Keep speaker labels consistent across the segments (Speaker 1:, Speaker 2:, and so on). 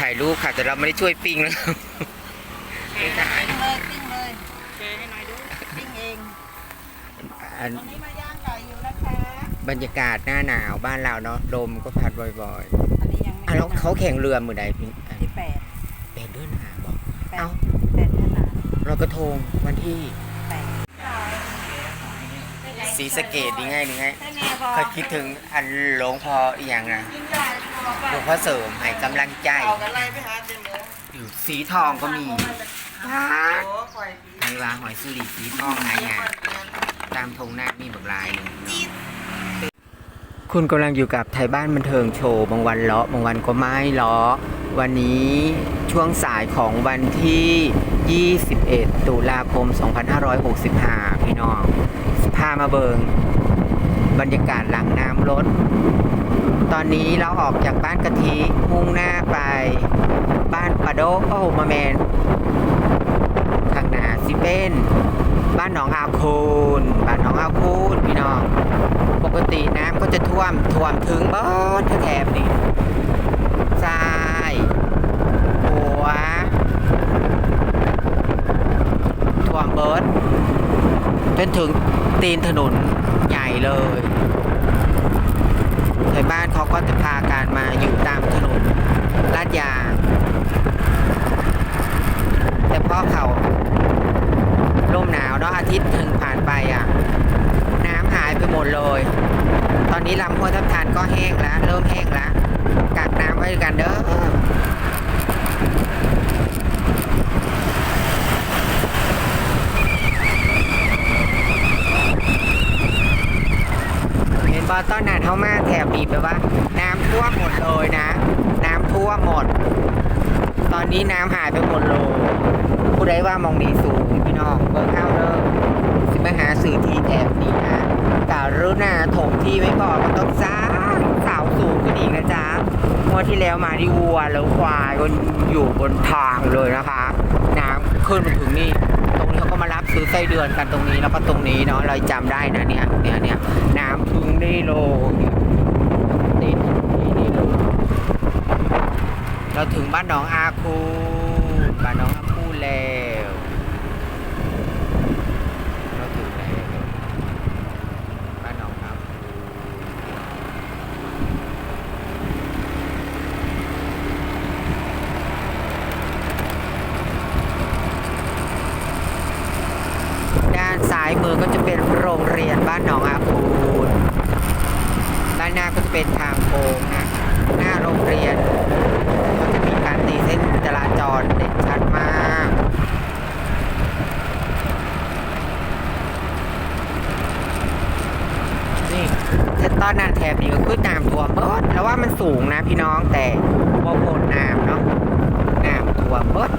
Speaker 1: ถ่ายรูปค่ะ แต่เราไม่ได้ช่วยปิ้งนะครับ
Speaker 2: ปิ้งเลยปิ้งเลย
Speaker 3: เจให้หน่อยดู
Speaker 2: ปิ้งเอง
Speaker 1: อัน
Speaker 2: ตอนนี้มาย่างไก่อยู่นะคะ
Speaker 1: บรรยากาศหน้าหนาวบ้านเราเนาะลมก็พัดบ่อย
Speaker 2: อันนี้ยัง
Speaker 1: ๆ
Speaker 2: ไม่
Speaker 1: อะแล้วเขาแข่งเรือมือใดพี่อัน
Speaker 2: ที่แปด
Speaker 1: เป็นเดือนหาบอก
Speaker 2: แปด
Speaker 1: เอ้า
Speaker 2: แปดเดือนหนา
Speaker 1: เรากระทงวันที่
Speaker 2: แปด
Speaker 1: สีสะเกดดีไงดีไง
Speaker 2: ใช่แม่พอ
Speaker 1: เคยคิดถึงอันหลวงพ่ออีกอย่างนะหล วงพ่อเสริมให้กำลังใจ
Speaker 3: เอากันไล่ไปหาเจมโม
Speaker 1: อยู่สีทองก็มีว้า
Speaker 3: โอ้ข่อยดี
Speaker 1: มีว่าหอยสุรีสีทองหายากตามทงหน้ามีบักลายหนึ่งคุณกำลังอยู่กับไทยบ้านบันเทิงโชว์บางวันเลาะบางวันก็ไม่เลาะวันนี้ช่วงสายของวันที่ 21 ตุลาคม 2565 พี่น้องพามาเบิง บรรยากาศหลังน้ำรถ ตอนนี้เราออกจากบ้านกะทิมุ่งหน้าไปบ้านปะโดโอมาแมนข้างหน้าสิเป็นบ้านหนองอาคูนบ้านหนองอาคูนพี่น้อง ปกติน้ำก็จะท่วมท่วมถึงเบิดแถบนี่ซ้ายหัวท่วมเบิร์ดจนถึงตีนถนนใหญ่เลย ในบ้านเขาก็จะพาการมาอยู่ตามถนนลาดยางแต่พอเขาลมหนาวเนาะอาทิตย์ถึงผ่านไปอะ น้ำหายไปหมดเลย ตอนนี้ลำห้วยทับทานก็แห้งแล้ว เริ่มแห้งแล้วกักน้ำไว้กันเด้อเห็นบอต้นหนานเข้ามา แถบนี้ไปว่า น้ำท่วมหมดเลยนะ น้ำท่วมหมด ตอนนี้น้ำหายไปหมดเลยผู้ใดว่ามองนี้สูงพี่น้องเบิ่งเอาเด้อสิมาหาสื่อที่แถบนี้นะการุณาถมที่ไม่พอมันต้องสร้างเสาสูงขึ้นอีกนะจ๊ะงวดที่แล้วมาที่วัวแล้วควายก็อยู่บนทางเลยนะคะน้ำขึ้นมาถึงนี่ตรงนี้เขาก็มารับซื้อไส้เดือนกันตรงนี้แล้วก็ตรงนี้เนาะเราจำได้นะเนี่ยเนี่ยเนี่ยน้ำถึงนี่โลเนี่ยติดนี่นี่เลย เราถึงบ้านหนองอาคูบ้านหนองอาคูแล้วเราถึงแล้วบ้านหนองอาคูด้านซ้ายมือก็จะเป็นโรงเรียนบ้านหนองอาคูด้านหน้าก็จะเป็นทางโค้งนะหน้าโรงเรียน ก็จะมีการตีเส้นจ ราจรเด่นชัดมากนี่แต่ตอนนั้นแถบนี้ก็คือน้ำท่วมเบิดแล้วว่ามันสูงนะพี่น้องแต่บ่พ้นน้ำเนาะน้ำท่วมเบิด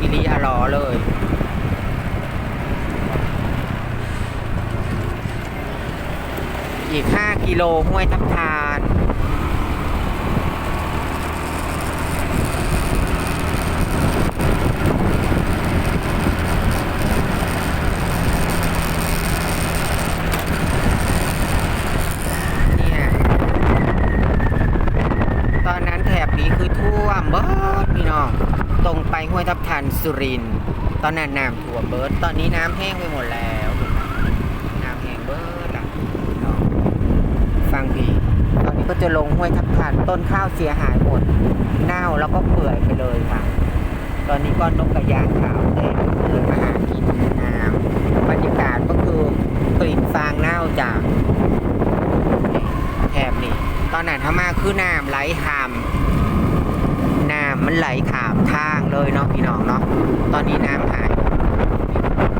Speaker 1: อิลีอลอเลยอีก 5 กิโลห้วยทับทาน เนี่ย ตอนนั้นแถบนี้คือท่วมเบิดพี่น้อง ตรง ไปห้วยทับทันสุรินตอนนั้นน้ำท่วมเบิร์ดตอนนี้น้ำแห้งไปหมดแล้วน้ำแห้งเบิดละพี่น้องฟังพี่ตอนนี้ก็จะลงห้วยทับทันต้นข้าวเสียหายหมดเน่าแล้วก็เปื่อยไปเลยค่ะ ตอนนี้ก็นกกระยางขาวเต็มเลยมาหากินน้ำบรรยากาศก็คือกลิ่นฟางเน่าจากแถบนี่ตอนนั้นถ้ามาคือน้ำไหลขาม มันไหลขามทางเลยเนาะพี่น้องเนาะตอนนี้น้ำหาย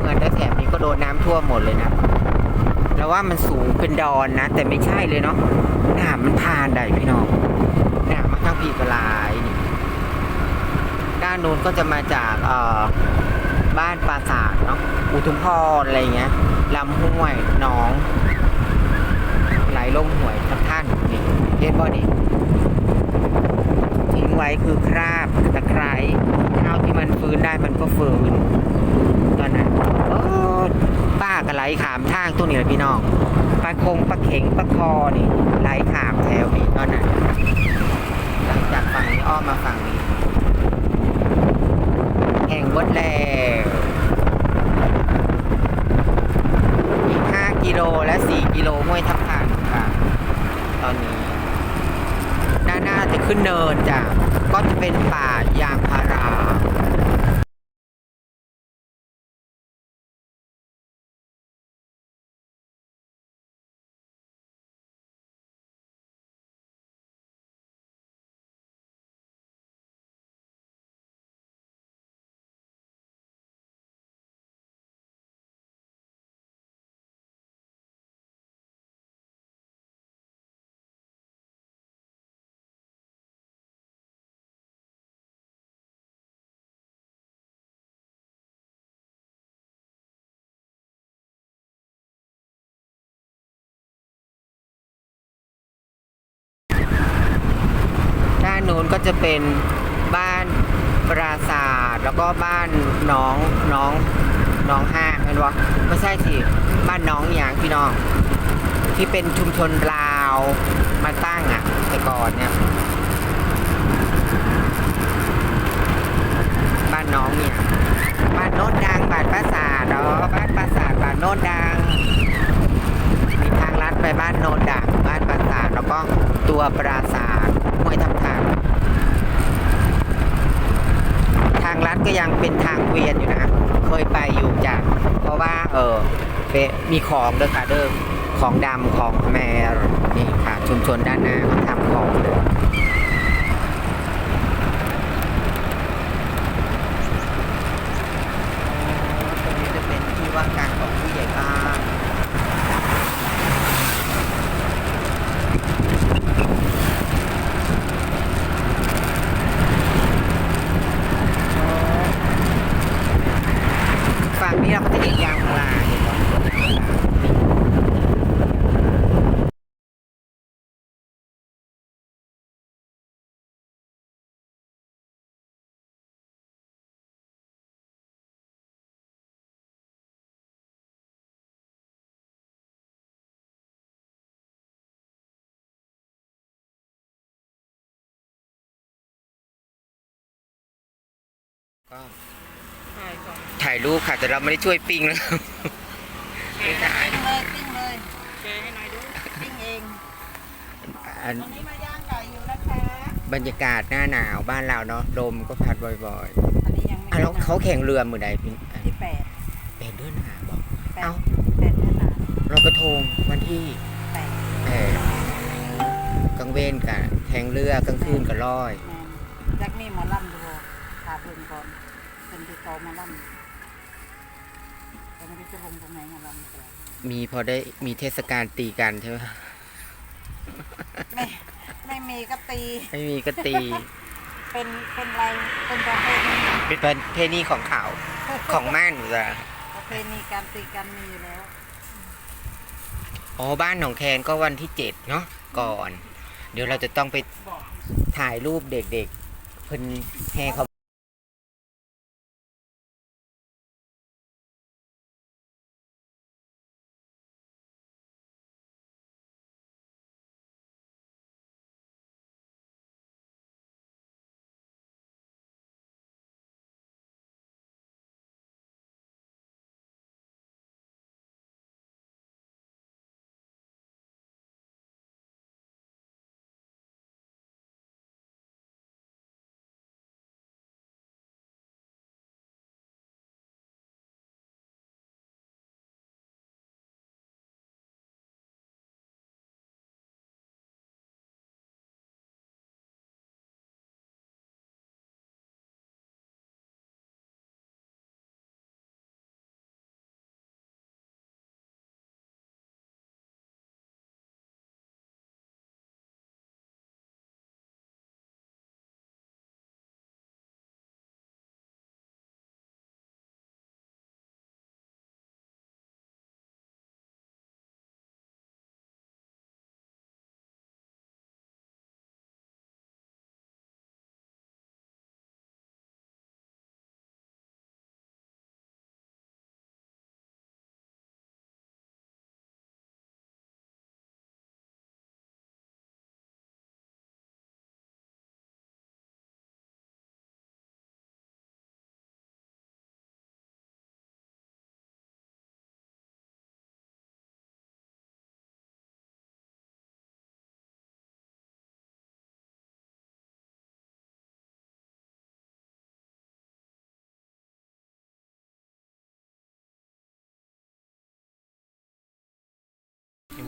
Speaker 1: เมือนแต่แถบนี้ก็โดนน้ำท่วมหมดเลยนะแล้วว่ามันสูงเป็นดอนนะ แต่ไม่ใช่เลยเนาะน้ำมันทานได้พี่น้องน้ำมันทั้งปีกลายนี่ด้านนู้นก็จะมาจากเอ่อบ้านปราสาทเนาะอุทุมพรอะไรเงี้ยลำห้วยหนอง ไหลลงห่วยทับท่านนี่เห็นบ่นี่ ไว้คือคราบตะไคร้ข้าวที่มันฟื้นได้มันก็ฟื้นตอนนั้นโอ้ป้าก็ไหลขามทางตัวนี้แหละพี่น้องปลาคงปลาเข็งปลาคอนี่ไหลขามแถวนี้ตอนนั้นหลังจากฝั่งนี้อ้อมมาฝั่งนี้แห่งวัดแล้วอีก5กิโลและ 4 กิโลห้วยทับทันค่ะ ตอนนี้ ด้านหน้าจะ ขึ้นเนินจ้ะก็จะเป็นป่ายางพา นโน้นก็จะเป็นบ้านปราสาทแล้วก็บ้านน้องน้องน้องห้างเห็นปะไม่ใช่สิบ้านน้องอย่างพี่น้อง ที่เป็นชุมชนลาวมาตั้งอะแต่ก่อนเนี่ย บ้านน้องเนี่ย บ้านโน้นดังบ้านปราสาทอ๋อบ้านปราสาทบ้านโน้นดัง มีทางลัดไปบ้านโนนดักบ้านปราสาทแล้วก็ตัวปราสาทห้วยทับทันทางลัดก็ยัง เวียนอยู่นะ เคยไปอยู่จาก เพราะว่าเออมีของเด้อค่ะเด้อของดำของแมรนี่ค่ะชุมชนด้านหน้าเขาทำของเลยตรงนี้จะเป็นที่ว่าการของผู้ใหญ่บ้าน ฝั่งนี้เราก็จะเห็นยางพาราเห็นไหม ก็
Speaker 3: ถ่ายก่อน
Speaker 1: ถ่ายรูปค่ะแต่เราไม่ได้ช่วยปิ้งนะ
Speaker 3: เจ๊ถ่าย
Speaker 2: ปิ้งเลยปิ้งเลย
Speaker 3: เจ๊ให้หน่อยดู
Speaker 2: ปิ้งเอง
Speaker 1: อัน
Speaker 2: ตอนนี้มาย่างไก่อยู่นะคะ
Speaker 1: บรรยากาศหน้าหนาวบ้านเราเนาะลมก็พัดบ่อย
Speaker 2: อันนี้ยัง
Speaker 1: ๆ
Speaker 2: ไม่
Speaker 1: อะแล้วเขาแข่งเรือมือใดพี่อะ
Speaker 2: ที่แปด
Speaker 1: เป็นเดือนหาบอก
Speaker 2: แปด
Speaker 1: เอ้า
Speaker 2: แปดเดือนหนา
Speaker 1: เรากระทงวันที่
Speaker 2: แปด
Speaker 1: แปดกลางเว้นกับแข่งเรือกลางคืนกับลอย
Speaker 2: แมนจักนี่หมอลำดูถาเพิ่งก่อนเป็นที่โตหมอลำแต่ไม่รู้จะลงตรงไหนหมอลำกัน
Speaker 1: มีพอได้มีเทศกาลตีกันใช่ไหม
Speaker 2: ไม่ไม่มีก็ตี
Speaker 1: ไม่มีก็ตี
Speaker 2: เป็นเป็นอะไรเป็นประเพณี
Speaker 1: เป็นประเพณีของเขาของม่านจ้ะ
Speaker 2: ประเพณีการตีกันมีอยู่แล้ว
Speaker 1: อ๋อบ้านหนองแคนก็วันที่เจ็ดเนาะก่อน เดี๋ยวเราจะต้องไปถ่ายรูปเด็กๆเพิ่นแห่เขา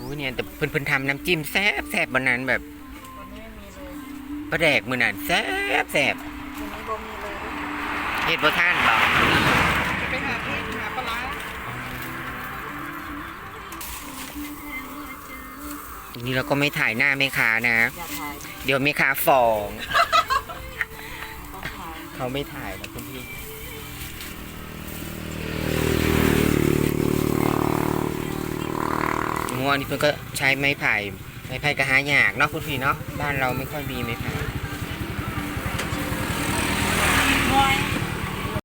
Speaker 1: อ้ยเนี่ยแต่เพิ่นเพิ่นทำน้ำจิ้มแซ่บแซ่บวันนั้นแบบ
Speaker 2: วันนี้ไม่มีเลย
Speaker 1: ปลาแดกมือนั่นแซ่บแซ่บ
Speaker 2: วันนี้บ่มีเลย
Speaker 1: เฮ็ดบ่ท่านบ่
Speaker 3: จะไปหาเพชรหาปลาร้า
Speaker 1: ตรงนี้เราก็ไม่ถ่ายหน้าแม่ค้านะ
Speaker 2: อย่าถ่าย
Speaker 1: เดี๋ยวแม่ค้าฟ้อง
Speaker 2: ต้องถ่าย
Speaker 1: เขาไม่ถ่ายนะคุณพี่ วนี่เพื่อนก็ใช้ไม้ไผ่ไม้ไผ่กระหายากเนาะคุณพี่เนาะบ้านเราไม่ค่อยมีไม้ไผ่